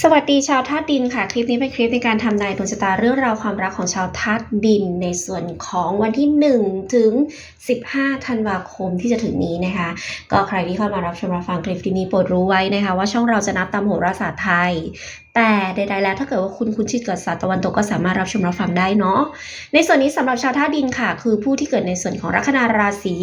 สวัสดีชาวธาตุดินค่ะ คลิปนี้เป็นคลิปในการทำนายดวงชะตาเรื่องราวความรักของชาวธาตุดิน ในส่วนของวันที่ 1 ถึง 15 ธันวาคมที่จะถึงนี้นะคะ ก็ใครที่เข้ามารับชมรับฟังคลิปนี้โปรดรู้ไว้นะคะ ว่าช่องเราจะนับตามโหราศาสตร์ไทย แต่ใดๆแล้วถ้าเกิดว่าคุณคุณชิดเกิดศาสตร์ตะวันตกก็สามารถรับชมรับฟังได้เนาะในส่วนนี้สำหรับชาวธาตุดินค่ะ คือผู้ที่เกิดในส่วนของลัคนาราศี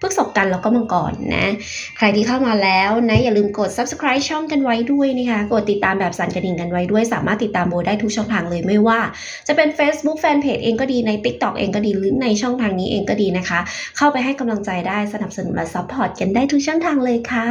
พฤษภกันแล้วก็มังกรนะ ใครที่เข้ามาแล้วนะอย่าลืมกด subscribe ช่องกันไว้ด้วยนะคะกดติดตามแบบสั่นกระดิ่งกันไว้ด้วย สามารถติดตามโบได้ทุกช่องทางเลยไม่ว่า จะเป็น Facebook Fanpage เองก็ดีใน TikTok เองก็ดีหรือในช่องทางนี้เองก็ดีนะคะ เข้าไปให้กำลังใจได้สนับสนุนและซัพพอร์ตกันได้ทุกช่องทางเลยค่ะ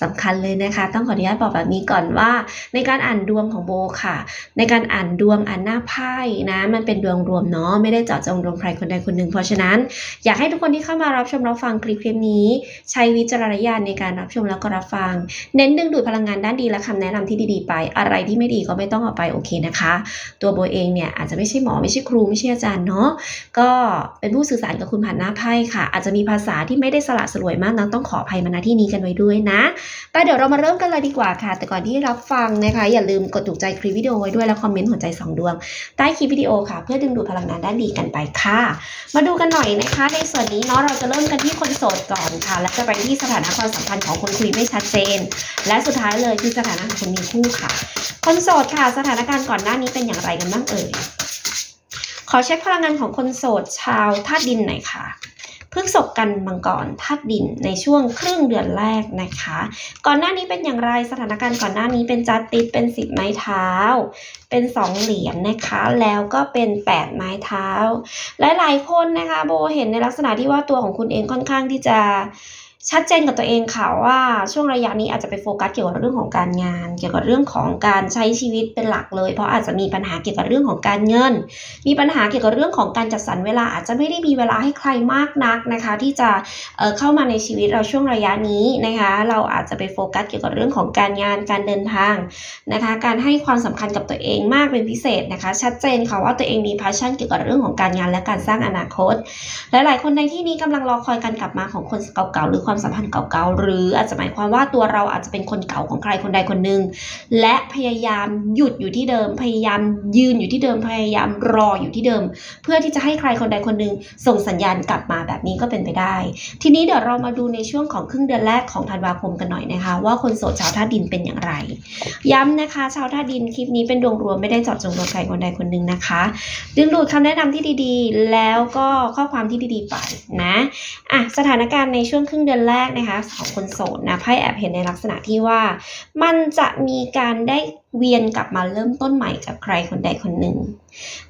สำคัญเลยนะคะ ต้องขออนุญาตบอกแบบนี้ก่อนว่า ในการอ่านดวงของโบค่ะ ในการอ่านดวงอ่านหน้าไพ่นะ มันเป็นดวงรวมเนาะไม่ได้เจาะจงดวงใครคนใดคนหนึ่งเพราะฉะนั้น อยากให้ทุกคนที่เข้ามารับชมรับฟังคลิปคลิปนี้ ใช้วิจารณญาณในการรับชมแล้วก็รับฟัง เน้นดึงดูดพลังงานด้านดีและคำแนะนำที่ดีๆไป อะไรที่ไม่ดีก็ไม่ต้องเอาไปโอเคนะคะ ตัวโบเองเนี่ยอาจจะไม่ใช่หมอไม่ใช่ครูไม่ใช่อาจารย์เนาะก็เป็นผู้สื่อสารกับคุณผ่านหน้าไพ่ค่ะ อาจจะมีภาษาที่ไม่ได้สละสลวยมากนักต้องขออภัยมาณที่นี้กันไว้ด้วยนะ แต่เดี๋ยวเรามาเริ่มกันเลยดีกว่าค่ะ แต่ก่อนที่รับฟังนะคะ อย่าลืมกดถูกใจคลิปวิดีโอไว้ด้วยและคอมเมนต์หัวใจสองดวงใต้คลิปวิดีโอค่ะ เพื่อดึงดูดพลังงานด้านดีกันไปค่ะ มาดูกันหน่อยนะคะ ในส่วนนี้เนาะเราจะเริ่มกันที่คนโสดก่อนค่ะ และจะไปที่สถานะความสัมพันธ์ของคนคุยไม่ชัดเจน และสุดท้ายเลยคือสถานะของคนมีคู่ค่ะ คนโสดค่ะ สถานการณ์ก่อนหน้านี้เป็นอย่างไรกันบ้างเอ่ยขอเช็คพลังงานของคนโสดชาวธาตุดินหน่อยค่ะ พฤกษบกันมังกรธาตุดินในช่วงครึ่งเดือนแรกนะคะ ก่อนหน้านี้เป็นอย่างไรสถานการณ์ก่อนหน้านี้เป็นจัดติดเป็นสิบไม้เท้า เป็นสองเหรียญนะคะ แล้วก็เป็นแปดไม้เท้า หลายๆคนนะคะโบเห็นในลักษณะที่ว่าตัวของคุณเองค่อนข้างที่จะ ชัดเจนกับตัวเองค่ะว่าช่วงระยะนี้อาจจะไปโฟกัสเกี่ยวกับเรื่องของการงาน เกี่ยวกับเรื่องของการใช้ชีวิตเป็นหลักเลย เพราะอาจจะมีปัญหาเกี่ยวกับเรื่องของการเงิน มีปัญหาเกี่ยวกับเรื่องของการจัดสรรเวลาอาจจะไม่ได้มีเวลาให้ใครมากนักนะคะ ที่จะเเข้ามาในชีวิตเราช่วงระยะนี้นะคะ เราอาจจะไปโฟกัสเกี่ยวกับเรื่องของการงานการเดินทางนะคะ การให้ความสำคัญกับตัวเองมากเป็นพิเศษนะคะ ชัดเจนค่ะว่าตัวเองมี passion เกี่ยวกับเรื่องของการงานและการสร้างอนาคต หลาย ๆ คนในที่นี้กำลังรอคอยการกลับมาของคนเก่าๆหรือความสัมพันธ์เก่าๆ หรืออาจจะหมายความว่าตัวเราอาจจะเป็นคนเก่าของใครคนใดคนหนึ่งและพยายามหยุดอยู่ที่เดิม พยายามยืนอยู่ที่เดิม พยายามรออยู่ที่เดิม เพื่อที่จะให้ใครคนใดคนหนึ่งส่งสัญญาณกลับมาแบบนี้ก็เป็นไปได้ ทีนี้เดี๋ยวเรามาดูในช่วงของครึ่งเดือนแรกของธันวาคมกันหน่อยนะคะ ว่าคนโสดชาวธาตุดินเป็นอย่างไร ย้ำนะคะ ชาวธาตุดินคลิปนี้เป็นดวงรวมไม่ได้เจาะจงดวงใครคนใดคนหนึ่งนะคะดึงดูดคำแนะนำที่ดีๆ แล้วก็ข้อความที่ดีๆไปนะอะสถานการณ์ในช่วงครึ่งเดือนแรกนะคะของคนโสดนะไพ่แอบเห็นในลักษณะที่ว่า มันจะมีการได้ เวียนกลับมาเริ่มต้นใหม่กับใครคนใดคนหนึ่ง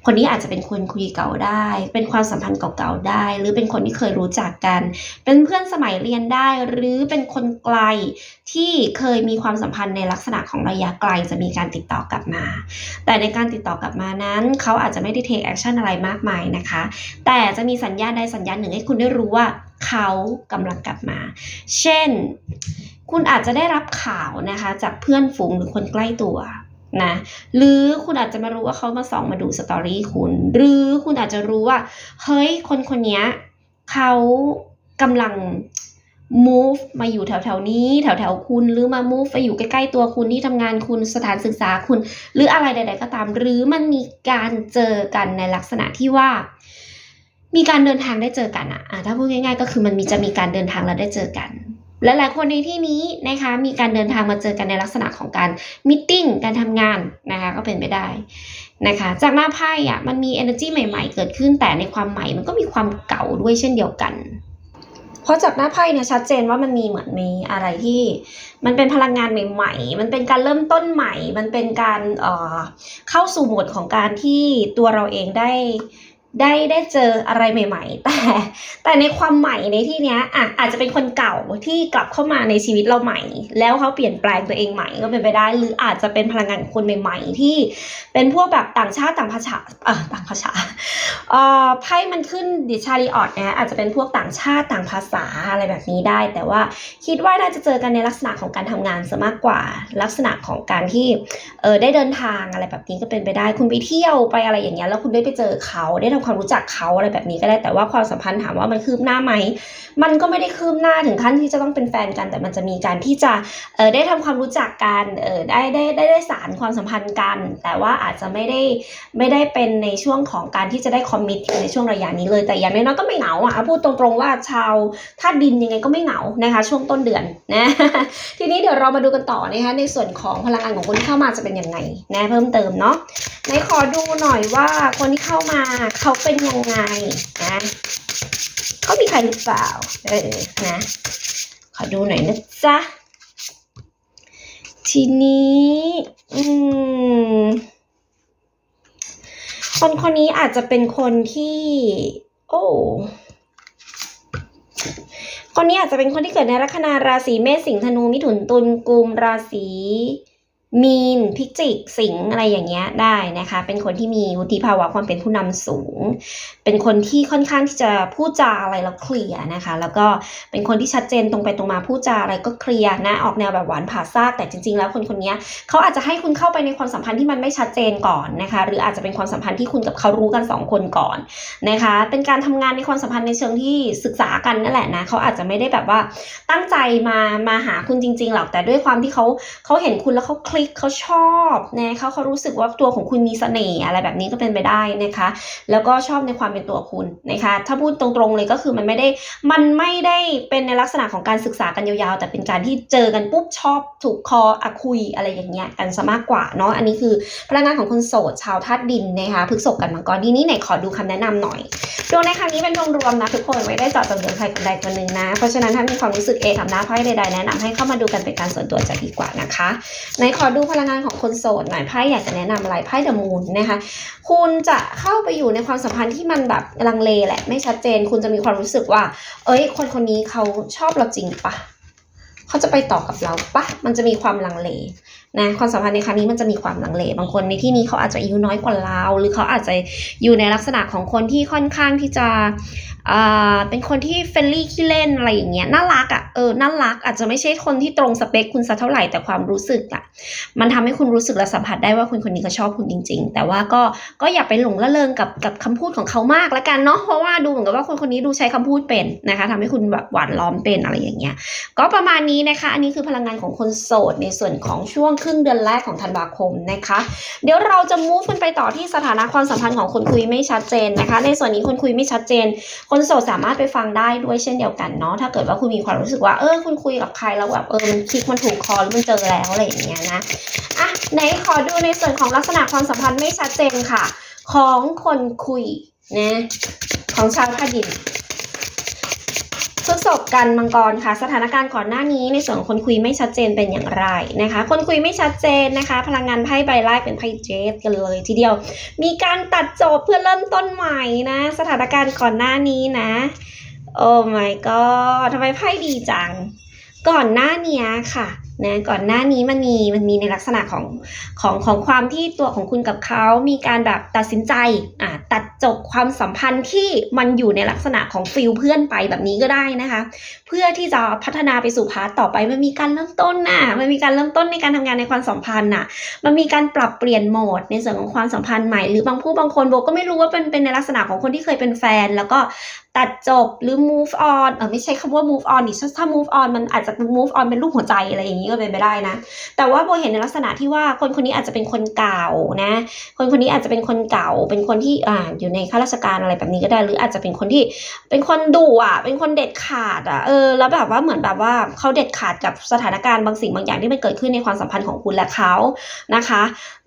คนนี้อาจจะเป็นคนคุยเก่าได้ เป็นความสัมพันธ์เก่าๆได้ หรือเป็นคนที่เคยรู้จักกัน เป็นเพื่อนสมัยเรียนได้ หรือเป็นคนไกลที่เคยมีความสัมพันธ์ในลักษณะของระยะไกลจะมีการติดต่อกลับมา แต่ในการติดต่อกลับมานั้น เขาอาจจะไม่ได้เทคแอคชั่นอะไรมากมายนะคะ แต่จะมีสัญญาณใดสัญญาณหนึ่งให้คุณได้รู้ว่าเขากำลังกลับมา เช่น คุณอาจจะได้รับข่าวนะคะ จากเพื่อนฝูงหรือคนใกล้ตัวนะหรือคุณอาจจะมารู้ว่าเขามาส่องมาดูสตอรี่คุณ หรือคุณอาจจะรู้ว่า เฮ้ยคนคนนี้เขากำลัง move มาอยู่แถวๆนี้ แถวๆคุณ หรือมา move ไปอยู่ใกล้ๆตัวคุณที่ทำงานคุณสถานศึกษาคุณ หรืออะไรใด ๆ ก็ตาม หรือมันมีการเจอกันในลักษณะที่ว่า มีการเดินทางได้เจอกันอะอะถ้าพูดง่าย ๆ ก็คือมันมีจะมีการเดินทางแล้วได้เจอกัน หลายๆคนในที่นี้นะคะมีการเดินทางมาเจอกันในลักษณะของการมิทติ้งการทำงานนะคะก็เป็นไปได้นะคะจากหน้าไพ่อะมันมี energy ใหม่ ๆ เกิดขึ้นแต่ในความใหม่มันก็มีความเก่าด้วยเช่นเดียวกัน เพราะจากหน้าไพ่เนี่ยชัดเจนว่ามันมีเหมือนมีอะไรที่ มันเป็นพลังงานใหม่ ๆ มันเป็นการเริ่มต้นใหม่ มันเป็นการเออเข้าสู่โหมดของการที่ตัวเราเองได้ ได้ได้เจออะไรใหม่ ๆ แต่แต่ในความใหม่ในที่เนี้ยอะอาจจะเป็นคนเก่าที่กลับเข้ามาในชีวิตเราใหม่ แล้วเขาเปลี่ยนแปลงตัวเองใหม่ก็เป็นไปได้ หรืออาจจะเป็นพลังงานคนใหม่ ๆ ที่เป็นพวกแบบต่างชาติต่างภาษาเอ่อต่างภาษาเอ่อไพ่มันขึ้นดิชาริออตนะอาจจะเป็นพวกต่างชาติต่างภาษาอะไรแบบนี้ได้ แต่ว่าคิดว่าน่าจะเจอกันในลักษณะของการทำงานซะมากกว่าลักษณะของการที่เออได้เดินทางอะไรแบบนี้ก็เป็นไปได้ คุณไปเที่ยวไปอะไรอย่างเงี้ยแล้วคุณได้ไปเจอเขาได้ทำความรู้จักเขาอะไรแบบนี้ก็ได้ แต่ว่าความสัมพันธ์ถามว่ามันคืบหน้าไหม มันก็ไม่ได้คืบหน้าถึงขั้นที่จะต้องเป็นแฟนกัน แต่มันจะมีการที่จะเออได้ทำความรู้จักกันเออได้ได้ได้ได้สารความสัมพันธ์กัน แต่ว่าอาจจะไม่ได้ไม่ได้เป็นในช่วงของการที่จะได้คอมมิตในช่วงระยะนี้เลย แต่อย่างน้อยๆก็ไม่เหงาอะพูดตรงๆว่าชาวธาตุดินยังไงก็ไม่เหงานะคะช่วงต้นเดือนนะทีนี้เดี๋ยวเรามาดูกันต่อนะคะในส่วนของพลังงานของคนที่เข้ามาจะเป็นยังไงนะเพิ่มเติมเนาะไหนขอดูหน่อยว่าคนที่เข้ามาเขาเป็นยังไงนะเขามีใครหรือเปล่า เออนะ ขอดูหน่อยนะจ๊ะ ทีนี้ อืม คนคนนี้อาจจะเป็นคนที่ โอ้คนนี้อาจจะเป็นคนที่เกิดในลัคนาราศีเมษสิงห์ธนูมิถุนตุลกุมราศี มีนพิจิกสิงอะไรอย่างเงี้ยได้นะคะ เป็นคนที่มีวุฒิภาวะความเป็นผู้นำสูง เป็นคนที่ค่อนข้างที่จะพูดจาอะไรแล้วเคลียร์นะคะ แล้วก็เป็นคนที่ชัดเจนตรงไปตรงมาพูดจาอะไรก็เคลียร์นะออกแนวแบบหวานผ่าซากแต่จริง ๆ แล้วคนคนนี้เขาอาจจะให้คุณเข้าไปในความสัมพันธ์ที่มันไม่ชัดเจนก่อนนะคะ หรืออาจจะเป็นความสัมพันธ์ที่คุณกับเขารู้กันสองคนก่อนนะคะ เป็นการทำงานในความสัมพันธ์ในเชิงที่ศึกษากันนั่นแหละนะเขาอาจจะไม่ได้แบบว่าตั้งใจมามาหาคุณจริงๆหรอกแต่ด้วยความที่เขาเขาเห็นคุณแล้วเขาเคลิกเขาชอบนะเขาเขารู้สึกว่าตัวของคุณมีเสน่ห์อะไรแบบนี้ก็เป็นไปได้นะคะ แล้วก็ชอบในความเป็นตัวคุณนะคะ ถ้าพูดตรงๆเลยก็คือมันไม่ได้มันไม่ได้เป็นในลักษณะของการศึกษากันยาวๆ แต่เป็นการที่เจอกันปุ๊บชอบถูกคออะคุยอะไรอย่างเงี้ยกันซะมากกว่าเนาะอันนี้คือพลังงานของคนโสดชาวธาตุดินนะคะพฤกษกกันมังกรทีนี้ไหนขอดูคำแนะนำหน่อยดวงในครั้งนี้เป็นดวงรวมนะทุกคนไม่ได้เจาะจงเดือนใครคนใดคนหนึ่งนะ เพราะฉะนั้นถ้ามีความรู้สึกเอทำหน้าไพ่ใดๆแนะนำให้เข้ามาดูกันเป็นการส่วนตัวจะดีกว่านะคะไหนขอดูพลังงานของคนโสดหน่อยไพ่อยากจะแนะนำอะไรไพ่เดอะมูนนะคะ คุณจะเข้าไปอยู่ในความสัมพันธ์ที่มันแบบลังเลแหละ ไม่ชัดเจน คุณจะมีความรู้สึกว่า เอ้ย คนคนนี้เขาชอบเราจริงปะเขาจะไปต่อกับเราปะมันจะมีความลังเลนะความสัมพันธ์ในครั้งนี้มันจะมีความลังเล บางคนในที่นี้เขาอาจจะอายุน้อยกว่าเรา หรือเขาอาจจะอยู่ในลักษณะของคนที่ค่อนข้างที่จะเป็นคนที่เฟรนลี่ขี้เล่นอะไรอย่างเงี้ยน่ารักอะ่ะเออน่ารักอาจจะไม่ใช่คนที่ตรงสเปคคุณสักเท่าไหร่แต่ความรู้สึกอะ่ะมันทำให้คุณรู้สึกและสัมผัสได้ว่าคนคนนี้เขาชอบคุณจริง ๆ แต่ว่าก็ก็อย่าไปหลงละเลงกับกับคำพูดของเขามากละกันเนาะเพราะว่าดูเหมือนกับว่าคนคนนี้ดูใช้คำพูดเป็นนะคะทำให้คุณแบบหวานล้อมเป็นอะไรอย่างเงี้ยก็ประมาณนี้นะคะ อันนี้คือพลังงานของคนโสดในส่วนของช่วงครึ่งเดือนแรกของธันวาคมนะคะ เดี๋ยวเราจะ move กันไปต่อที่สถานะความสัมพันธ์ของคนคุยไม่ชัดเจนนะคะ ในส่วนนี้คนคุยไม่ชัดเจนคนโสดสามารถไปฟังได้ด้วยเช่นเดียวกันเนาะถ้าเกิดว่าคุณมีความรู้สึกว่าเออคุณคุยกับใครแล้วแบบเออมันคลิกมันถูกคอหรือมันเจอแล้วอะไรอย่างเงี้ยนะอะไหนขอดูในส่วนของลักษณะความสัมพันธ์ไม่ชัดเจนค่ะ ของคนคุยนะของชาวธาตุดิน บกันมังกรค่ะสถานการณ์ก่อนหน้านี้ในส่วนของคนคุยไม่ชัดเจนเป็นอย่างไรนะคะ คนคุยไม่ชัดเจนนะคะ พลังงานไพ่ใบแรกเป็นไพ่เจสกันเลยทีเดียว มีการตัดจบเพื่อเริ่มต้นใหม่นะ สถานการณ์ก่อนหน้านี้นะ โอ้ my god ทำไมไพ่ดีจัง ก่อนหน้านี้ค่ะ นะก่อนหน้านี้มันมีมันมีในลักษณะของของของความที่ตัวของคุณกับเขามีการแบบตัดสินใจอ่าตัดจบความสัมพันธ์ที่มันอยู่ในลักษณะของฟิลเพื่อนไปแบบนี้ก็ได้นะคะ เพื่อที่จะพัฒนาไปสู่พาร์ทต่อไปมันมีการเริ่มต้นน่ะมันมีการเริ่มต้นในการทำงานในความสัมพันธ์น่ะมันมีการปรับเปลี่ยนโหมดในส่วนของความสัมพันธ์ใหม่หรือบางผู้บางคนโบก็ไม่รู้ว่าเป็นเป็นในลักษณะของคนที่เคยเป็นแฟน แล้วก็ตัดจบหรือ move on เออไม่ใช่คำว่า move on ดิถ้า move on มันอาจจะ move on เป็นรูปหัวใจอะไรอย่างนี้ก็เป็นไปได้นะ แต่ว่าโบเห็นในลักษณะที่ว่าคนคนนี้อาจจะเป็นคนเก่านะ คนคนนี้อาจจะเป็นคนเก่า เป็นคนที่อ่าอยู่ในข้าราชการอะไรแบบนี้ก็ได้ หรืออาจจะเป็นคนที่เป็นคนดุอะ เป็นคนเด็ดขาดอะ เออ แล้วแบบว่าเหมือนแบบว่าเขาเด็ดขาดกับสถานการณ์บางสิ่งบางอย่างที่มันเกิดขึ้นในความสัมพันธ์ของคุณและเขานะคะ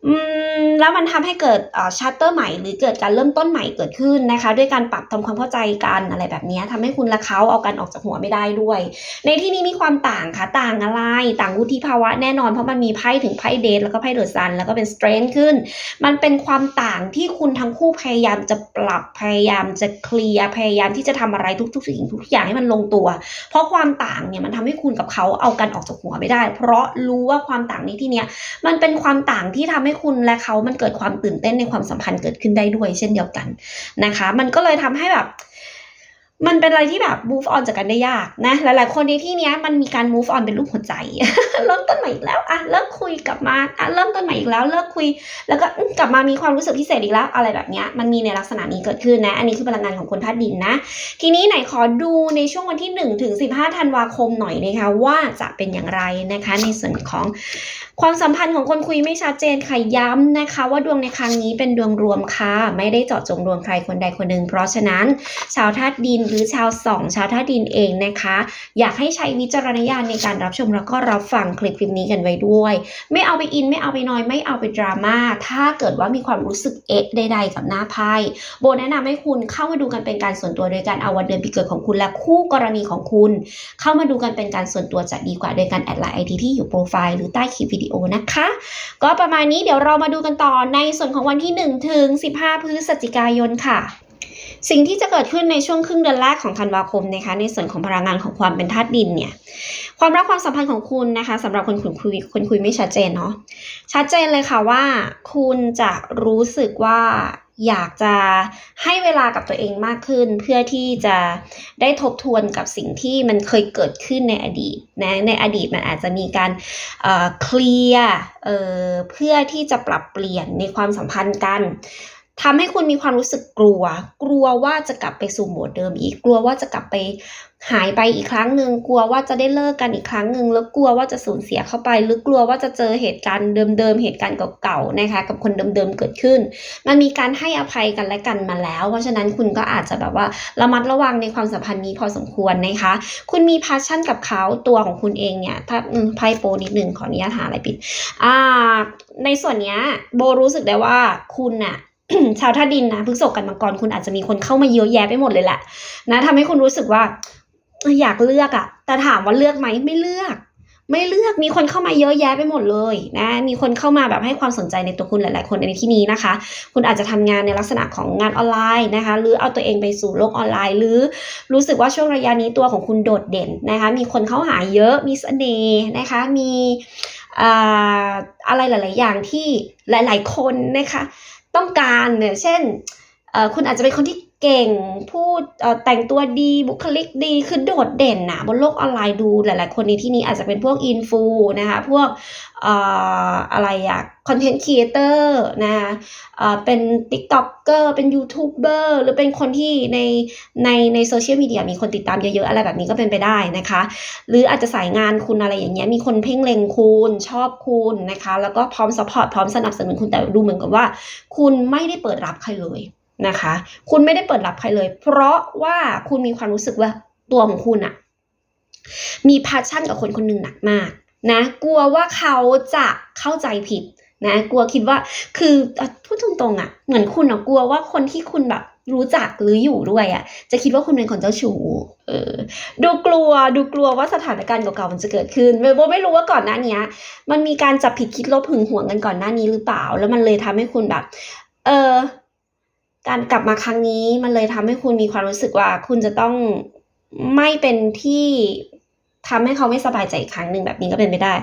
อืมแล้วมันทำให้เกิดอ่าชัตเตอร์ใหม่หรือเกิดการเริ่มต้นใหม่เกิดขึ้นนะคะ ด้วยการปรับทำความเข้าใจกันอะไรแบบนี้ทำให้คุณและเขาเอากันออกจากหัวไม่ได้ด้วย ในที่นี้มีความต่างค่ะต่างอะไร ต่างวุฒิภาวะแน่นอนเพราะมันมีไพ่ถึงไพ่เดทแล้วก็ไพ่เดอะซันแล้วก็เป็นสเตรน g ขึ้น มันเป็นความต่างที่คุณทั้งคู่พยายามจะปรับพยายามจะเคลียร์พยายามที่จะทำอะไรทุกๆสิ่งทุกอย่างให้มันลงตัว เพราะความต่างเนี่ยมันทำให้คุณกับเขาเอากันออกจากหัวไม่ได้ เพราะรู้ว่าความต่างในที่เนี้ยมันเป็นความต่างที่ทำให้คุณและเขามันเกิดความตื่นเต้นในความสัมพันธ์เกิดขึ้นได้ด้วยเช่นเดียวกันนะคะ มันก็เลยทำให้แบบมันเป็นอะไรที่แบบ move on จากกันได้ยากนะ หลาย ๆ คนในที่นี้มันมีการ move on เป็นรูปหัวใจ เริ่มต้นใหม่อีกแล้วอะเลิกคุยกลับมาอะเริ่มต้นใหม่อีกแล้วเลิกคุย แล้วก็กลับมามีความรู้สึกพิเศษอีกแล้วอะไรแบบเนี้ยมันมีในลักษณะนี้เกิดขึ้นนะ อันนี้คือพลังงานของคนธาตุดินนะ ทีนี้ไหนขอดูในช่วงวันที่1ถึง15ธันวาคมหน่อยนะคะว่าจะเป็นอย่างไรนะคะ ในส่วนของความสัมพันธ์ของคนคุยไม่ชัดเจนค่ะย้ำนะคะ ว่าดวงในครั้งนี้เป็นดวงรวมค่ะ ไม่ได้เจาะจงดวงใครคนใดคนหนึ่งเพราะฉะนั้นชาวธาตุดินหรือชาวสองชาวธาตุดินเองนะคะ อยากให้ใช้วิจารณญาณในการรับชมแล้วก็รับฟังคลิปคลิปนี้กันไว้ด้วย ไม่เอาไปอินไม่เอาไปนอยไม่เอาไปดราม่าถ้าเกิดว่ามีความรู้สึกเอ๊ะใด ๆ กับหน้าไพ่โบแนะนำให้คุณเข้ามาดูกันเป็นการส่วนตัวโดยการเอาวันเดือนปีเกิดของคุณและคู่กรณีของคุณ เข้ามาดูกันเป็นการส่วนตัวจะดีกว่าโดยการแอดไลน์ไอทีที่อยู่โปรไฟล์หรือใต้คลิปวิดีโอนะคะ ก็ประมาณนี้เดี๋ยวเรามาดูกันต่อในส่วนของวันที่ 1 ถึง 15 พฤศจิกายนค่ะสิ่งที่จะเกิดขึ้นในช่วงครึ่งเดือนแรกของธันวาคมนะคะในส่วนของพลังงานของความเป็นธาตุดินเนี่ยความรักความสัมพันธ์ของคุณนะคะสำหรับคนคุยคุยคนคุยไม่ชัดเจนเนาะชัดเจนเลยค่ะว่า คุณจะรู้สึกว่า อยากจะให้เวลากับตัวเองมากขึ้น เพื่อที่จะได้ทบทวนกับสิ่งที่มันเคยเกิดขึ้นในอดีตนะในอดีตมันอาจจะมีการเอ่อเคลียร์เอ่อเพื่อที่จะปรับเปลี่ยนในความสัมพันธ์กัน ทำให้คุณมีความรู้สึกกลัว กลัวว่าจะกลับไปสู่โหมดเดิมอีก กลัวว่าจะกลับไปหายไปอีกครั้งหนึ่ง กลัวว่าจะได้เลิกกันอีกครั้งหนึ่ง แล้วกลัวว่าจะสูญเสียเข้าไป หรือกลัวว่าจะเจอเหตุการณ์เดิมๆ เหตุการณ์เก่าๆ นะคะ กับคนเดิมๆ เกิดขึ้น มันมีการให้อภัยกันและกันมาแล้ว เพราะฉะนั้นคุณก็อาจจะแบบว่าระมัดระวังในความสัมพันธ์นี้พอสมควรนะคะ คุณมีพาชั่นกับเขาตัวของคุณเองเนี่ย ถ้าไพ่โปนิดหนึ่งขออนุญาตหาอะไรปิด อ่า ในส่วนเนี้ยโบรู้สึกได้ว่าคุณน่ะ ชาวท่าดินนะพฤษภกันมังกรคุณอาจจะมีคนเข้ามาเยอะแยะไปหมดเลยแหละนะทำให้คุณรู้สึกว่าอยากเลือกอะแต่ถามว่าเลือกไหมไม่เลือก ไม่เลือกมีคนเข้ามาเยอะแยะไปหมดเลยนะมีคนเข้ามาแบบให้ความสนใจในตัวคุณหลาย ๆ คนในที่นี้นะคะ คุณอาจจะทำงานในลักษณะของงานออนไลน์นะคะ หรือเอาตัวเองไปสู่โลกออนไลน์ หรือรู้สึกว่าช่วงระยะนี้ตัวของคุณโดดเด่นนะคะ มีคนเข้าหาเยอะมีเสน่ห์นะคะ มีอ่าอะไรหลาย ๆ อย่างที่หลาย ๆ คนนะคะ ต้องการเนี่ยเช่นคุณอาจจะเป็นคนที่ เก่ง พูดแต่งตัวดีบุคลิกดีคือโดดเด่นนะบนโลกออนไลน์ดูหลาย ๆ คนในที่นี้อาจจะเป็นพวกอินฟูนะคะพวกออะไรอะคอนเทนต์ครีเอเตอร์นะคะเป็น t ิ k t o k เกอร์เป็นยูทูบเบอร์หรือเป็นคนที่ในในในโซเชียลมีเดียมีคนติดตามเยอะ ๆ อะไรแบบนี้ก็เป็นไปได้นะคะ หรืออาจจะสายงานคุณอะไรอย่างเงี้ยมีคนเพ่งเล็งคุณชอบคุณนะคะ แล้วก็พร้อมสปอร์ตพร้อมสนับสนุนคุณแต่ดูเหมือนกับว่า คุณไม่ได้เปิดรับใครเลย นะคะ คุณไม่ได้เปิดรับใครเลย เพราะว่าคุณมีความรู้สึกว่าตัวของคุณอะมีพาชั่นกับคนคนหนึ่งหนักมากนะกลัวว่าเขาจะเข้าใจผิดนะกลัวคิดว่าคือพูดตรงๆอะเหมือนคุณอะกลัวว่าคนที่คุณแบบรู้จักหรืออยู่ด้วยอะจะคิดว่าคุณเป็นคนเจ้าชู้เออดูกลัวดูกลัวว่าสถานการณ์เก่าๆมันจะเกิดขึ้นโบไม่รู้ว่าก่อนหน้านี้มันมีการจับผิดคิดลบหึงหวงกันก่อนหน้านี้หรือเปล่า แล้วมันเลยทำให้คุณแบบ เออ การกลับมาครั้งนี้มันเลยทำให้คุณมีความรู้สึกว่า คุณจะต้องไม่เป็นที่ทำให้เขาไม่สบายใจอีกครั้งหนึ่งแบบนี้ก็เป็นไปได้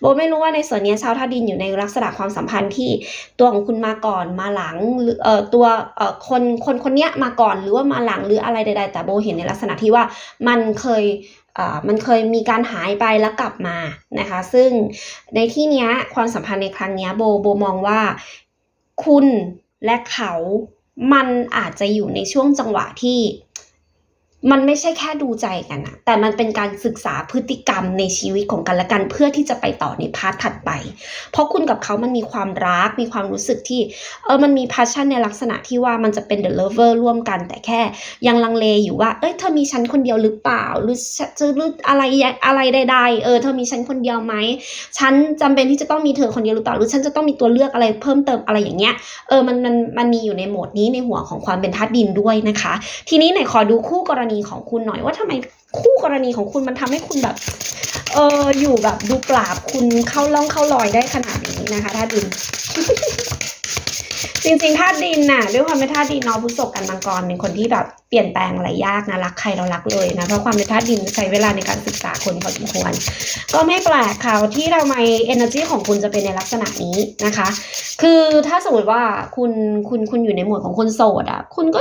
โบไม่รู้ว่าในส่วนนี้ชาวท่าดินอยู่ในลักษณะความสัมพันธ์ที่ตัวของคุณมาก่อนมาหลังหรือเอ่อตัวเอ่อคนคนคนเนี้ยมาก่อนหรือว่ามาหลังหรืออะไรใด ๆ แต่โบเห็นในลักษณะที่ว่ามันเคยอ่ามันเคยมีการหายไปแล้วกลับมานะคะ ซึ่งในที่เนี้ยความสัมพันธ์ในครั้งเนี้ยโบโบมองว่าคุณและเขา มันอาจจะอยู่ในช่วงจังหวะที่ มันไม่ใช่แค่ดูใจกันนะแต่มันเป็นการศึกษาพฤติกรรมในชีวิตของกันและกันเพื่อที่จะไปต่อในพาร์ทถัดไป เพราะคุณกับเขามันมีความรัก มีความรู้สึกที่ เออ มันมี passion ในลักษณะที่ว่ามันจะเป็น the lover ร่วมกัน แต่แค่ยังลังเลอยู่ว่า เอ้ย เธอมีฉันคนเดียวหรือเปล่า หรือจะหรืออะไรอะไรใดๆ เออ เธอมีฉันคนเดียวไหม ฉันจำเป็นที่จะต้องมีเธอคนเดียวหรือเปล่า หรือฉันจะต้องมีตัวเลือกอะไรเพิ่มเติมอะไรอย่างเงี้ย เออ มันมันมันมีอยู่ในโหมดนี้ในหัวของความเป็นธาตุดินด้วยนะคะ ทีนี้ไหนขอดูคู่กรณีของคุณหน่อยว่าทำไมคู่กรณีของคุณมันทำให้คุณแบบเอออยู่แบบดูปราบคุณเข้าล่องเข้ารอยได้ขนาดนี้นะคะธาตุดิน จริงๆธาตุดินน่ะด้วยความเป็นธาตุดินนาะพฤษภกันมังกรเป็นคนที่แบบเปลี่ยนแปลงอะไรยากนะรักใครเรารักเลยนะเพราะความเป็นธาตุดินใช้เวลาในการศึกษาคนพอสมควร ก็ไม่แปลกค่ะที่ทำไม energy ของคุณจะเป็นในลักษณะนี้นะคะ คือถ้าสมมติว่าคุณคุณคุณอยู่ในหมวดของคนโสดอะคุณก็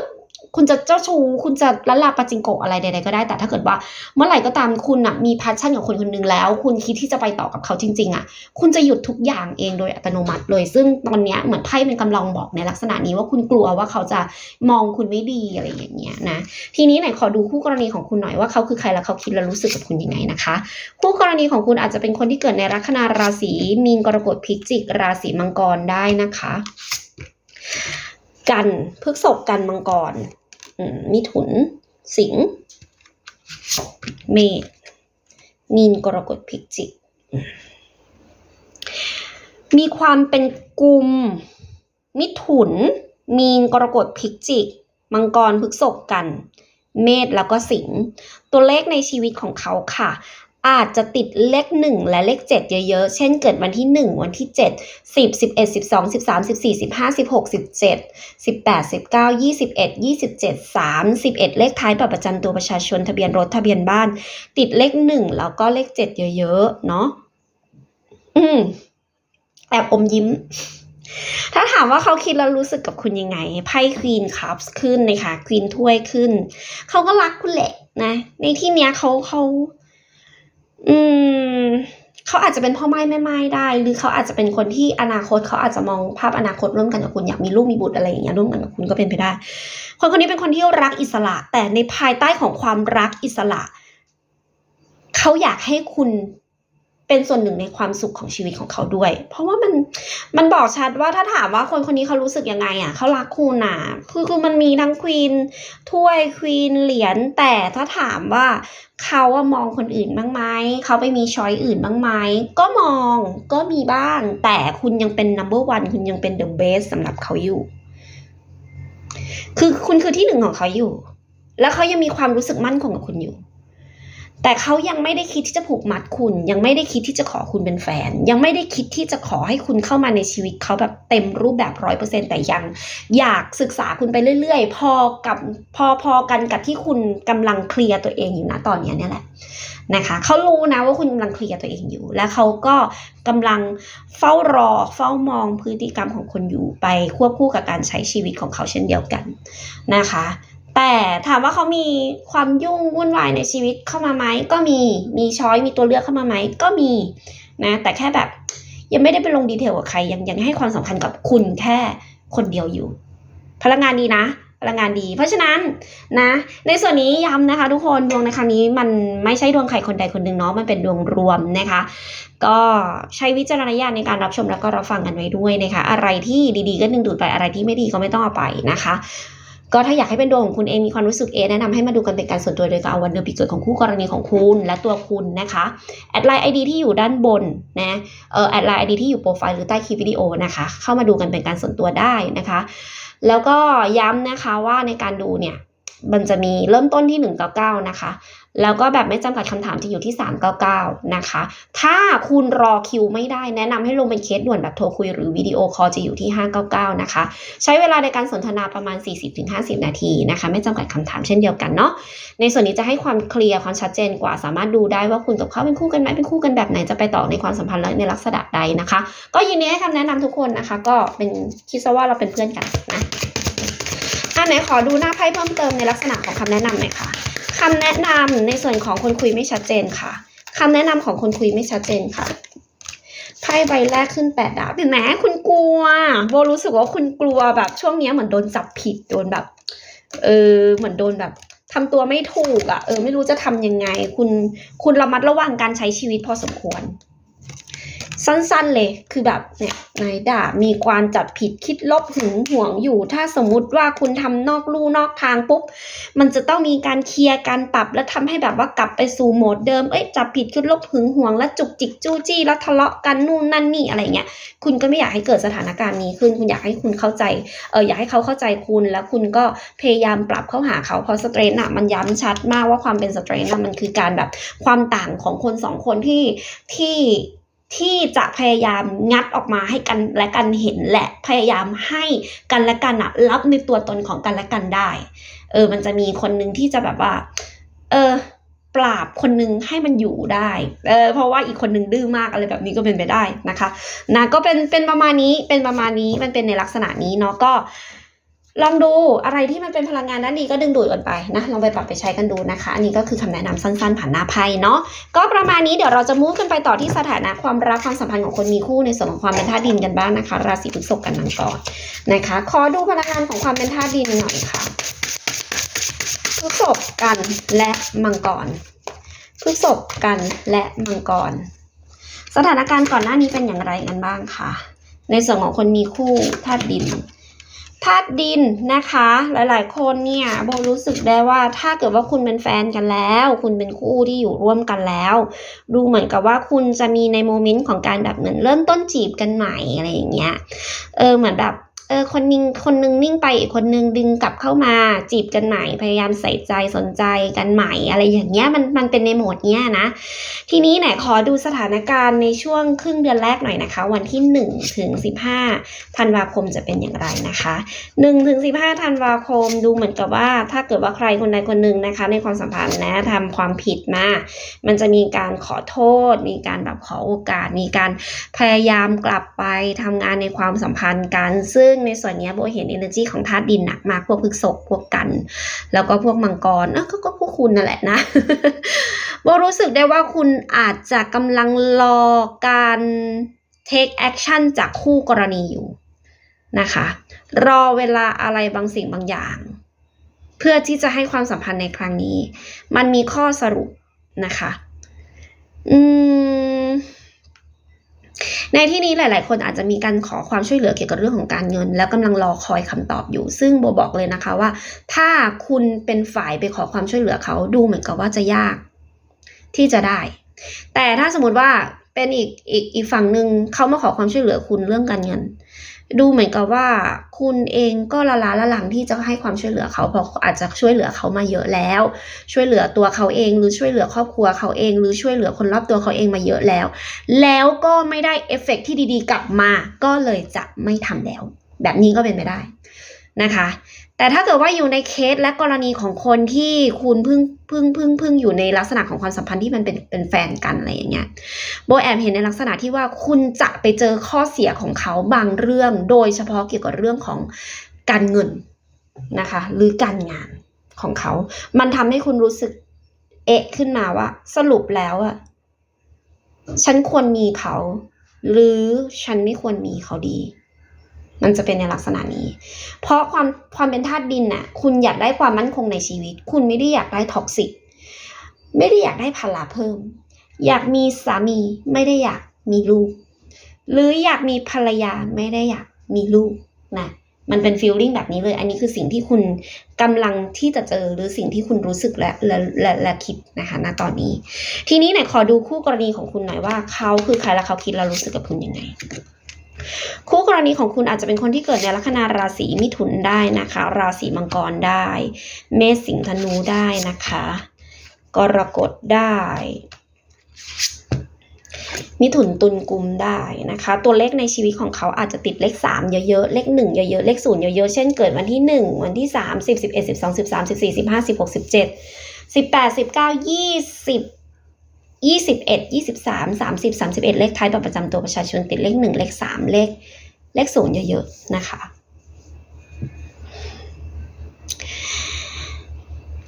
คุณจะเจ้าชู้คุณจะละลาปาจิงโกะอะไรใดๆก็ได้แต่ถ้าเกิดว่า เมื่อไหร่ก็ตามคุณอะมีพัชชั่นกับคนคนหนึงแล้ว คุณคิดที่จะไปต่อกับเขาจริง ๆอะคุณจะหยุดทุกอย่างเองโดยอัตโนมัติเลย ซึ่งตอนเนี้ยเหมือนไพ่เป็นกำลังบอกในลักษณะนี้ว่าคุณกลัวว่าเขาจะมองคุณไม่ดีอะไรอย่างเงี้ยนะทีนี้ไหนขอดูคู่กรณีของคุณหน่อยว่าเขาคือใครและเขาคิดและรู้สึกกับคุณยังไงนะคะ คู่กรณีของคุณอาจจะเป็นคนที่เกิดในลัคนาราศีมีนกรกฎพิจิก ราศีมังกรได้นะคะ กันพฤกษบกันมังกร มิถุน สิงห์เมษมีนกรกฎพิจิก มีความเป็นกลุ่ม มิถุน มีนกรกฎพิจิก มังกรพฤกษกกัน เมษแล้วก็สิงห์ตัวเลขในชีวิตของเขาค่ะ อาจจะติดเลข 1 และเลข 7 เยอะๆ เช่นเกิดวันที่ 1 วันที่ 7 10 11 12 13 14 15 16 17 18 19 21 27 31 เลขท้ายบัตรประจำตัวประชาชนทะเบียนรถทะเบียนบ้าน ติดเลข 1 แล้วก็เลข 7 เยอะๆ เนาะอืมแอบอมยิ้ม ถ้าถามว่าเขาคิดแล้วรู้สึกกับคุณยังไง ไพ่ควีนคัพขึ้นนะคะควีนถ้วยขึ้น เขาก็รักคุณแหละนะ ในที่เนี้ยเขาเขา อืมเขาอาจจะเป็นพ่อไม้แม่ไม้ได้ หรือเขาอาจจะเป็นคนที่อนาคตเขาอาจจะมองภาพอนาคตร่วมกันกับคุณอยากมีลูกมีบุตรอะไรอย่างเงี้ยร่วมกันกับคุณก็เป็นไปได้ คนคนนี้เป็นคนที่รักอิสระ แต่ในภายใต้ของความรักอิสระ เขาอยากให้คุณ เป็นส่วนหนึ่งในความสุขของชีวิตของเขาด้วย เพราะว่ามันมันบอกชัดว่าถ้าถามว่าคนคนนี้เขารู้สึกยังไงอะเขารักคุณน่ะคือคือมันมีทั้งควีนถ้วยควีนเหรียญแต่ถ้าถามว่าเขาอะมองคนอื่นบ้างไหมเขาไปมีช้อยอื่นบ้างไหมก็มองก็มีบ้าง แต่คุณยังเป็น number one คุณยังเป็น the best สำหรับเขาอยู่ คือคุณคือที่หนึ่งของเขาอยู่ แล้วเขายังมีความรู้สึกมั่นคงกับคุณอยู่ แต่เขายังไม่ได้คิดที่จะผูกมัดคุณ ยังไม่ได้คิดที่จะขอคุณเป็นแฟน ยังไม่ได้คิดที่จะขอให้คุณเข้ามาในชีวิตเขาแบบเต็มรูปแบบร้อยเปอร์เซ็นแต่ยังอยากศึกษาคุณไปเรื่อยๆ พอกับพอพอกันกับที่คุณกำลังเคลียร์ตัวเองอยู่นะตอนนี้เนี่ยแหละนะคะเขารู้นะว่าคุณกำลังเคลียร์ตัวเองอยู่ และเขาก็กำลังเฝ้ารอเฝ้ามองพฤติกรรมของคนอยู่ไปควบคู่กับการใช้ชีวิตของเขาเช่นเดียวกันนะคะ แต่ถามว่าเขามีความยุ่งวุ่นวายในชีวิตเข้ามาไหมก็มีมีช้อยมีตัวเลือกเข้ามาไหมก็มีนะแต่แค่แบบยังไม่ได้ไปลงดีเทลกับใคร ยังยังให้ความสำคัญกับคุณแค่คนเดียวอยู่ พลังงานดีนะ พลังงานดี เพราะฉะนั้นนะ ในส่วนนี้ย้ำนะคะ ทุกคนดวงในครั้งนี้มันไม่ใช่ดวงใครคนใดคนหนึ่งเนาะมันเป็นดวงรวมนะคะ ก็ใช้วิจารณญาณในการรับชมแล้วก็รับฟังกันไว้ด้วยนะคะ อะไรที่ดีๆก็ดึงดูดไปอะไรที่ไม่ดีก็ไม่ต้องเอาไปนะคะ ก็ถ้าอยากให้เป็นดวงของคุณเองมีความรู้สึกเอแนะนำให้มาดูกันเป็นการส่วนตัวโดยการเอาวันเดือนปีเกิดของคู่กรณีของคุณและตัวคุณนะคะแอดไลน์ไอดีที่อยู่ด้านบนนะเออแอดไลน์ไอดีที่อยู่โปรไฟล์หรือใต้คลิปวิดีโอนะคะ เข้ามาดูกันเป็นการส่วนตัวได้นะคะ แล้วก็ย้ำนะคะว่าในการดูเนี่ย มันจะมีเริ่มต้นที่ 199 นะคะ แล้วก็แบบไม่จำกัดคำถามจะอยู่ที่ 399 นะคะ ถ้าคุณรอคิวไม่ได้แนะนำให้ลงเป็นเคสด่วนแบบโทรคุยหรือวิดีโอคอลจะอยู่ที่ 599 นะคะ ใช้เวลาในการสนทนาประมาณ 40-50 นาทีนะคะ ไม่จำกัดคำถามเช่นเดียวกันเนาะ ในส่วนนี้จะให้ความเคลียร์ความชัดเจนกว่า สามารถดูได้ว่าคุณกับเขาเป็นคู่กันไหมเป็นคู่กันแบบไหนจะไปต่อในความสัมพันธ์ในลักษณะใดนะคะ ก็ยินดีให้คำแนะนำทุกคนนะคะ ก็เป็นคิดซะว่าเราเป็นเพื่อนกันนะ อะไหนขอดูหน้าไพ่เพิ่มเติมในลักษณะของคำแนะนำหน่อยค่ะคำแนะนำในส่วนของคนคุยไม่ชัดเจนค่ะคำแนะนำของคนคุยไม่ชัดเจนค่ะไพ่ใบแรกขึ้นแปดดาวเห็นไหมคุณกลัวโบรู้สึกว่าคุณกลัวแบบช่วงนี้เหมือนโดนจับผิดโดนแบบ เออเหมือนโดนแบบทำตัวไม่ถูกอะ่ะเออไม่รู้จะทำยังไง คุณคุณระมัดระวังการใช้ชีวิตพอสมควร สั้นๆเลยคือแบบเนี่ยนายด่ามีความจับผิดคิดลบหึงหวงอยู่ ถ้าสมมุติว่าคุณทำนอกลู่นอกทางปุ๊บ มันจะต้องมีการเคลียร์การปรับแล้วทำให้แบบว่ากลับไปสู่โหมดเดิมเอ้ยจับผิดคิดลบหึงหวง แล้วจุกจิกจู้จี้แล้วทะเลาะกันนู่นนั่นนี่อะไรเงี้ยคุณก็ไม่อยากให้เกิดสถานการณ์นี้ขึ้น คุณอยากให้คุณเข้าใจเอออยากให้เขาเข้าใจคุณแล้วคุณก็พยายามปรับเข้าหาเขาเพราะสเตรนอะมันย้ำชัดมากว่าความเป็นสเตรนอะมันคือการแบบความต่างของคนสองคนที่ที่ ที่จะพยายามงัดออกมาให้กันและกันเห็นและพยายามให้กันและกันอะรับในตัวตนของกันและกันได้ เออ มันจะมีคนหนึ่งที่จะแบบว่า เออ ปราบคนหนึ่งให้มันอยู่ได้ เออ เพราะว่าอีกคนหนึ่งดื้อมากอะไรแบบนี้ก็เป็นไปได้นะคะ นะ ก็เป็นเป็นประมาณนี้เป็นประมาณนี้มันเป็นในลักษณะนี้เนาะก็ ลองดูอะไรที่มันเป็นพลังงานด้านดีก็ดึงดูดกันไปนะลองไปปรับไปใช้กันดูนะคะ อันนี้ก็คือคำแนะนำสั้นๆ ผ่านหน้าไพ่เนาะก็ประมาณนี้เดี๋ยวเราจะมุ่งกันไปต่อที่สถานะความรักความสัมพันธ์ของคนมีคู่ในส่วนของความเป็นธาตุดินกันบ้างนะคะ ราศีพฤษภกันมังกรนะคะ ขอดูพลังงานของความเป็นธาตุดินหน่อยค่ะพฤษภกันและมังกรพฤษภกันและมังกร สถานการณ์ก่อนหน้านี้เป็นอย่างไรกันบ้างคะในส่วนของคนมีคู่ธาตุดิน ธาตุดินนะคะ หลายๆ คนเนี่ยโบรู้สึกได้ว่าถ้าเกิดว่าคุณเป็นแฟนกันแล้ว คุณเป็นคู่ที่อยู่ร่วมกันแล้ว ดูเหมือนกับว่าคุณจะมีในโมเมนต์ของการแบบเหมือนเริ่มต้นจีบกันใหม่อะไรอย่างเงี้ยเออเหมือนแบบ เออคนนึงคนนึงนิ่งไปอีกคนนึงดึงกลับเข้ามาจีบกันใหม่พยายามใส่ใจสนใจกันใหม่ อะไรอย่างเงี้ยมันมันเป็นในโหมดเนี้ยนะ ทีนี้ไหนขอดูสถานการณ์ในช่วงครึ่งเดือนแรกหน่อยนะคะ วันที่ 1 ถึง 15ธันวาคมจะเป็นอย่างไรนะคะ1ถึง15ธันวาคมดูเหมือนกับว่า ถ้าเกิดว่าใครคนใดคนหนึ่งนะคะ ในความสัมพันธ์นะทำความผิดมา มันจะมีการขอโทษ มีการแบบขอโอกาส มีการพยายามกลับไปทำงานในความสัมพันธ์กันซึ่งในส่วนนี้โบเห็น energy ของธาตุดินหนักมากพวกพฤกษกพวกกัน แล้วก็พวกมังกรเอ้าก็ก็พวกคุณนั่นแหละนะโบรู้สึกได้ว่าคุณอาจจะกำลังรอการ take action จากคู่กรณีอยู่นะคะ รอเวลาอะไรบางสิ่งบางอย่าง เพื่อที่จะให้ความสัมพันธ์ในครั้งนี้ มันมีข้อสรุปนะคะ อืม ในที่นี้หลาย ๆ คนอาจจะมีการขอความช่วยเหลือเกี่ยวกับเรื่องของการเงิน แล้วกำลังรอคอยคำตอบอยู่ ซึ่งโบบอกเลยนะคะว่า ถ้าคุณเป็นฝ่ายไปขอความช่วยเหลือเขาดูเหมือนกับว่าจะยาก ที่จะได้ แต่ถ้าสมมติว่าเป็นอีกอีกอีกฝั่งหนึ่งเขามาขอความช่วยเหลือคุณเรื่องการเงิน ดูเหมือนกับว่าคุณเองก็ละล้าละหลังที่จะให้ความช่วยเหลือเขาเพราะอาจจะช่วยเหลือเขามาเยอะแล้ว ช่วยเหลือตัวเขาเองหรือช่วยเหลือครอบครัวเขาเอง หรือช่วยเหลือคนรอบตัวเขาเองมาเยอะแล้ว แล้วก็ไม่ได้เอฟเฟกต์ที่ดีๆ กลับมา ก็เลยจะไม่ทำแล้ว แบบนี้ก็เป็นไปได้ นะคะ แต่ถ้าเกิดว่าอยู่ในเคสและกรณีของคนที่คุณเพิ่งเพิ่งเพิ่งเพิ่งอยู่ในลักษณะของความสัมพันธ์ที่มันเป็นเป็นแฟนกันอะไรอย่างเงี้ยโบแอบเห็นในลักษณะที่ว่าคุณจะไปเจอข้อเสียของเขาบางเรื่อง โดยเฉพาะเกี่ยวกับเรื่องของการเงินนะคะ หรือการงานของเขา มันทำให้คุณรู้สึกเอะขึ้นมาว่า สรุปแล้วอะฉันควรมีเขา หรือฉันไม่ควรมีเขาดี มันจะเป็นในลักษณะนี้ เพราะความความเป็นธาตุดินน่ะ คุณอยากได้ความมั่นคงในชีวิต คุณไม่ได้อยากได้ท็อกซิก ไม่ได้อยากได้ภาระเพิ่ม อยากมีสามีไม่ได้อยากมีลูก หรืออยากมีภรรยาไม่ได้อยากมีลูกนะ มันเป็นฟีลลิ่งแบบนี้เลย อันนี้คือสิ่งที่คุณกำลังที่จะเจอหรือสิ่งที่คุณรู้สึกและและและและคิดนะคะณตอนนี้ ทีนี้ไหนขอดูคู่กรณีของคุณหน่อยว่าเขาคือใครและเขาคิดและรู้สึกกับคุณยังไง คู่กรณีของคุณอาจจะเป็นคนที่เกิดในลัคนาราศีมิถุนได้นะคะ ราศีมังกรได้ เมษสิงห์ธนูได้นะคะ กรกฎได้ มิถุนตุลกุมได้นะคะ ตัวเลขในชีวิตของเขาอาจจะติดเลข 3 เยอะๆ เลข 1 เยอะๆ เลข 0 เยอะๆ เช่นเกิดวันที่ 1 วันที่ 3 10 11 12 13 14 15 16 17 18 19 20 21 23 30 31 เลขท้ายบัตรประจำตัวประชาชนติดเลข 1 เลข 3 เลขเลขศูนย์เยอะๆนะคะ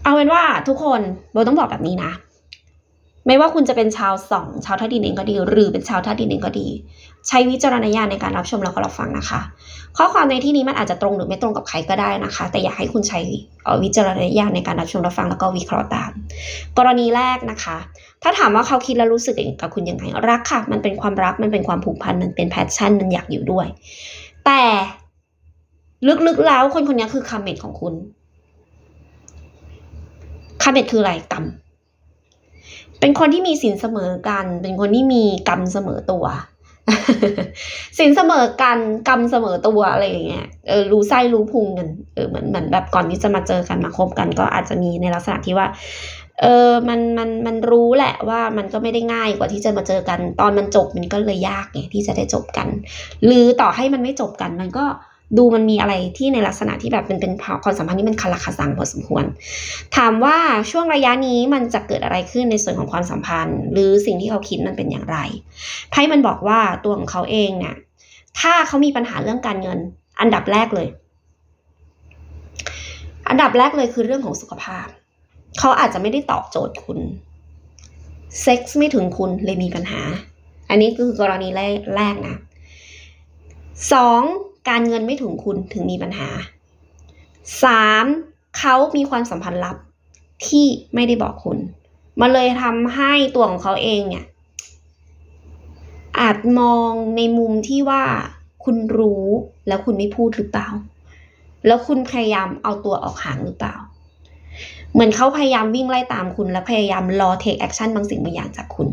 เอาเป็นว่าทุกคนโบต้องบอกแบบนี้นะ ไม่ว่าคุณจะเป็นชาวสองชาวท่าดินเองก็ดี หรือเป็นชาวท่าดินเองก็ดี ใช้วิจารณญาณในการรับชมแล้วก็รับฟังนะคะ ข้อความในที่นี้มันอาจจะตรงหรือไม่ตรงกับใครก็ได้นะคะ แต่อยากให้คุณใช้วิจารณญาณในการรับชมรับฟังแล้วก็วิเคราะห์ตาม กรณีแรกนะคะ ถ้าถามว่าเขาคิดแล้วรู้สึกกับคุณยังไงรักค่ะ มันเป็นความรักมันเป็นความผูกพันมันเป็นแพชชั่นมันอยากอยู่ด้วย แต่ลึกๆแล้วคนคนนี้คือคาเมตของคุณคาเมตคืออะไรกรรม เป็นคนที่มีสินเสมอกัน เป็นคนที่มีกรรมเสมอตัวสินเสมอกันกรรมเสมอตัวอะไรอย่างเงี้ยเออรู้ไส้รู้พุงกันเออเหมือนเหมือนแบบก่อนที่จะมาเจอกันมาคบกัน ก็อาจจะมีในลักษณะที่ว่า เออมันมันมันรู้แหละว่ามันก็ไม่ได้ง่ายกว่าที่จะมาเจอกัน ตอนมันจบมันก็เลยยากไงที่จะได้จบกัน หรือต่อให้มันไม่จบกันมันก็ ดูมันมีอะไรที่ในลักษณะที่แบบเป็นเป็นความสัมพันธ์ที่มันคาราคาซังพอสมควร ถามว่าช่วงระยะนี้มันจะเกิดอะไรขึ้นในส่วนของความสัมพันธ์ หรือสิ่งที่เขาคิดมันเป็นอย่างไรไพ่มันบอกว่าตัวของเขาเองเนี่ยถ้าเขามีปัญหาเรื่องการเงิน อันดับแรกเลย อันดับแรกเลยคือเรื่องของสุขภาพ เขาอาจจะไม่ได้ตอบโจทย์คุณเซ็กส์ไม่ถึงคุณเลยมีปัญหา อันนี้คือกรณีแรกแรกนะสอง การเงินไม่ถึงคุณถึงมีปัญหาสามเขามีความสัมพันธ์ลับที่ไม่ได้บอกคุณมันเลยทำให้ตัวของเขาเองเนี่ย อาจมองในมุมที่ว่าคุณรู้แล้วคุณไม่พูดหรือเปล่า แล้วคุณพยายามเอาตัวออกห่างหรือเปล่า เหมือนเขาพยายามวิ่งไล่ตามคุณ และพยายามรอเทคแอคชั่นบางสิ่งบางอย่างจากคุณ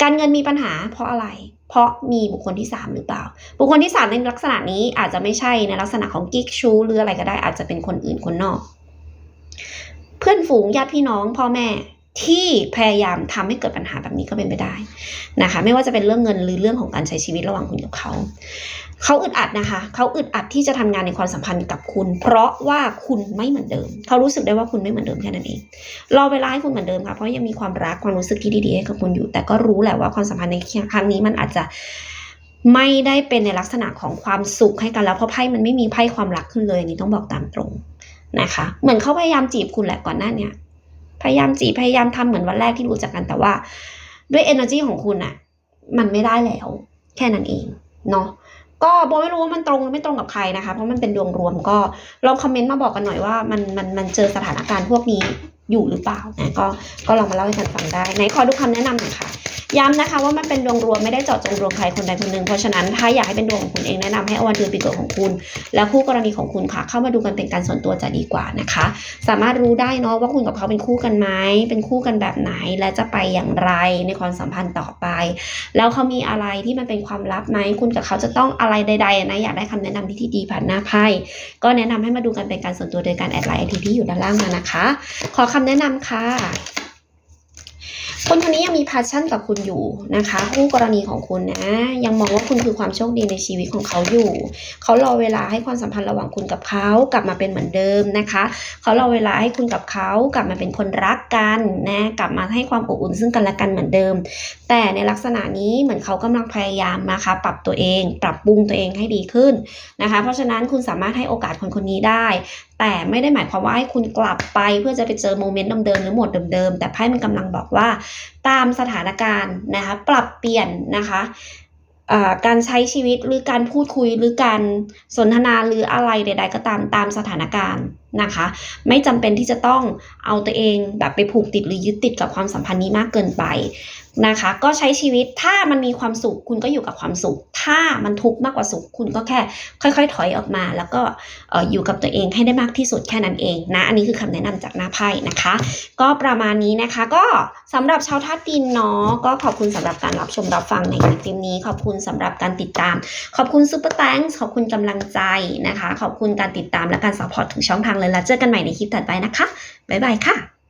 การเงินมีปัญหาเพราะอะไร เพราะมีบุคคลที่สามหรือเปล่า บุคคลที่สามในลักษณะนี้อาจจะไม่ใช่ในลักษณะของกิ๊กชูหรืออะไรก็ได้อาจจะเป็นคนอื่นคนนอก เพื่อนฝูงญาติพี่น้องพ่อแม่ ที่พยายามทำให้เกิดปัญหาแบบนี้ก็เป็นไปได้นะคะ ไม่ว่าจะเป็นเรื่องเงินหรือเรื่องของการใช้ชีวิตระหว่างคุณกับเขา เขาอึดอัดนะคะ เขาอึดอัดที่จะทำงานในความสัมพันธ์กับคุณ เพราะว่าคุณไม่เหมือนเดิม เขารู้สึกได้ว่าคุณไม่เหมือนเดิมแค่นั้นเอง รอเวลาให้คุณเหมือนเดิมค่ะ เพราะยังมีความรักความรู้สึกที่ดีๆให้กับคุณอยู่ แต่ก็รู้แหละว่าความสัมพันธ์ในครั้งนี้มันอาจจะไม่ได้เป็นในลักษณะของความสุขให้กันแล้วเพราะไพ่มันไม่มีไพ่ความรักขึ้นเลยอันนี่ต้องบอกตามตรงนะคะ เหมือนเขาพยายามจีบคุณแหละก่อนหน้าเนี้ย พยายามจีพยายามทำเหมือนวันแรกที่รู้จักกันแต่ว่า ด้วย energy ของคุณอะมันไม่ได้แล้ว แค่นั้นเองเนาะก็โบไม่รู้ว่ามันตรงหรือไม่ตรงกับใครนะคะ เพราะมันเป็นดวงรวมก็ลองคอมเมนต์มาบอกกันหน่อยว่ามันมันมันเจอสถานการณ์พวกนี้อยู่หรือเปล่านะก็ก็ลองมาเล่าให้กันฟังได้ไหนขอดูคำแนะนำหน่อยค่ะ ย้ำนะคะว่ามันเป็นดวงรวมไม่ได้เจาะจงดวงใครคนใดคนหนึ่งเพราะฉะนั้นถ้าอยากให้เป็นดวงของคุณเองแนะนำให้อวันเดือนปีเกิดของคุณ และคู่กรณีของคุณค่ะ เข้ามาดูกันเป็นการส่วนตัวจะดีกว่านะคะ สามารถรู้ได้เนาะว่าคุณกับเขาเป็นคู่กันไหมเป็นคู่กันแบบไหนและจะไปอย่างไรในความสัมพันธ์ต่อไป แล้วเขามีอะไรที่มันเป็นความลับไหมคุณกับเขาจะต้องอะไรใดๆนะอยากได้คำแนะนำที่ที่ดีผ่านหน้าไพ่ก็แนะนำให้มาดูกันเป็นการส่วนตัวโดยการแอดไลน์ไอทีที่อยู่ด้านล่างมานะคะ ขอคำแนะนำค่ะ คนคนนี้ยังมีพาชั่นกับคุณอยู่นะคะคู่กรณีของคุณนะ ยังมองว่าคุณคือความโชคดีในชีวิตของเขาอยู่ เขารอเวลาให้ความสัมพันธ์ระหว่างคุณกับเขากลับมาเป็นเหมือนเดิมนะคะ เขารอเวลาให้คุณกับเขากลับมาเป็นคนรักกันนะกลับมาให้ความอบอุ่นซึ่งกันและกันเหมือนเดิม แต่ในลักษณะนี้เหมือนเขากำลังพยายามนะคะปรับตัวเอง ปรับปรุงตัวเองให้ดีขึ้นนะคะ เพราะฉะนั้นคุณสามารถให้โอกาสคนคนนี้ได้แต่ไม่ได้หมายความว่าให้คุณกลับไปเพื่อจะไปเจอโมเมนต์เดิมๆหรือหมดเดิมๆแต่ไพ่มันกำลังบอกว่าตามสถานการณ์นะคะปรับเปลี่ยนนะคะการใช้ชีวิตหรือการพูดคุยหรือการสนทนาหรืออะไรใด ๆ ก็ตามตามสถานการณ์นะคะ ไม่จำเป็นที่จะต้องเอาตัวเองแบบไปผูกติดหรือยึดติดกับความสัมพันธ์นี้มากเกินไป นะคะ ก็ใช้ชีวิตถ้ามันมีความสุขคุณก็อยู่กับความสุข ถ้ามันทุกข์มากกว่าสุข คุณก็แค่ ค่อย ๆ ถอยออกมา แล้วก็เอ่อยู่กับตัวเองให้ได้มากที่สุดแค่นั้นเองนะอันนี้คือคำแนะนำจากหน้าไพ่นะคะ ก็ประมาณนี้นะคะ ก็สำหรับชาวธาตุดินเนาะก็ขอบคุณสำหรับการรับชมรับฟังในคลิปนี้ ขอบคุณสำหรับการติดตาม ขอบคุณซูเปอร์แตงขอบคุณกำลังใจนะคะ ขอบคุณการติดตามและการสปอร์ตถึงช่องทางเลยแล้วเจอกันใหม่ในคลิปถัดไปนะคะบ๊ายบายค่ะ